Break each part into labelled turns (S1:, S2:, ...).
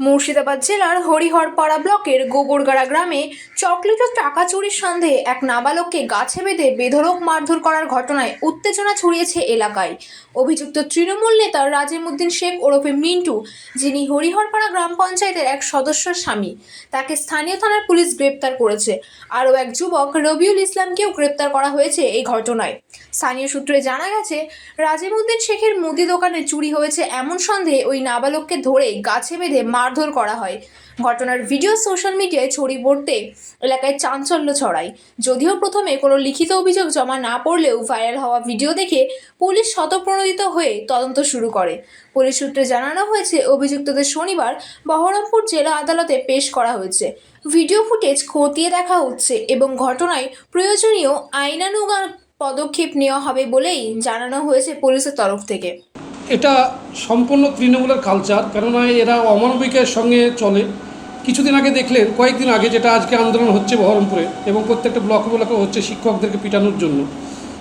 S1: মুর্শিদাবাদ জেলার হরিহরপাড়া ব্লকের গোবরগাড়া গ্রামে চকলেট ও টাকা চুরির সন্দেহে এক নাবালককে গাছে বেঁধে বেধড়ক মারধর করার ঘটনায় উত্তেজনা ছড়িয়েছে এলাকায়। অভিযুক্ত তৃণমূল নেতা রাজিমউদ্দিন শেখ ওরফে মিন্টু, যিনি হরিহরপাড়া গ্রাম পঞ্চায়েতের এক সদস্যর স্বামী, তাকে স্থানীয় থানার পুলিশ গ্রেপ্তার করেছে। আরও এক যুবক রবিউল ইসলামকেও গ্রেপ্তার করা হয়েছে এই ঘটনায়। স্থানীয় সূত্রে জানা গেছে রাজিমউদ্দিন শেখের মুদি দোকানে চুরি হয়েছে এমন সন্দেহে ওই নাবালককে ধরে গাছে বেঁধে মারধর করা হয়। ঘটনার ভিডিও সোশ্যাল মিডিয়ায় ছড়িয়ে পড়তে এলাকায় চাঞ্চল্য ছড়ায়। যদিও প্রথমে কোনো লিখিত অভিযোগ জমা না পড়লেও ভাইরাল হওয়া ভিডিও দেখে পুলিশ শতপ্রণোদিত হয়ে তদন্ত শুরু করে। পুলিশ সূত্রে জানানো হয়েছে, অভিযুক্তদের শনিবার বহরমপুর জেলা আদালতে পেশ করা হয়েছে। ভিডিও ফুটেজ খতিয়ে দেখা হচ্ছে এবং ঘটনায় প্রয়োজনীয় আইনানুগান পদক্ষেপ নেওয়া হবে বলেই জানানো হয়েছে পুলিশের তরফ থেকে।
S2: এটা সম্পূর্ণ তৃণমূলের কালচার কেননা এরা অমানবিকের সঙ্গে চলে। কিছুদিন আগে দেখলেন, কয়েকদিন আগে যেটা আজকে আন্দোলন হচ্ছে বহরমপুরে এবং প্রত্যেকটা ব্লক ব্লকে হচ্ছে শিক্ষকদেরকে পিটানোর জন্য।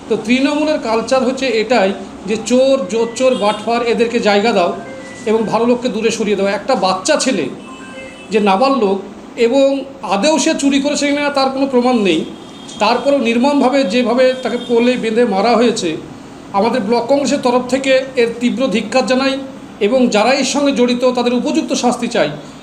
S2: তো তৃণমূলের কালচার হচ্ছে এটাই যে চোর, জোর চোর, বাটফার এদেরকে জায়গা দাও এবং ভালো লোককে দূরে সরিয়ে দাও। একটা বাচ্চা ছেলে যে নাবালক এবং আদেও সে চুরি করেছে কিনা তার কোনো প্রমাণ নেই। তারপরেও নির্মমভাবে যেভাবে তাকে কোলে বেঁধে মারা হয়েছে আমাদের ব্লক কংগ্রেসের তরফ থেকে এর তীব্র ধিক্ষার জানাই এবং যারা এর সঙ্গে জড়িত তাদের উপযুক্ত শাস্তি চাই।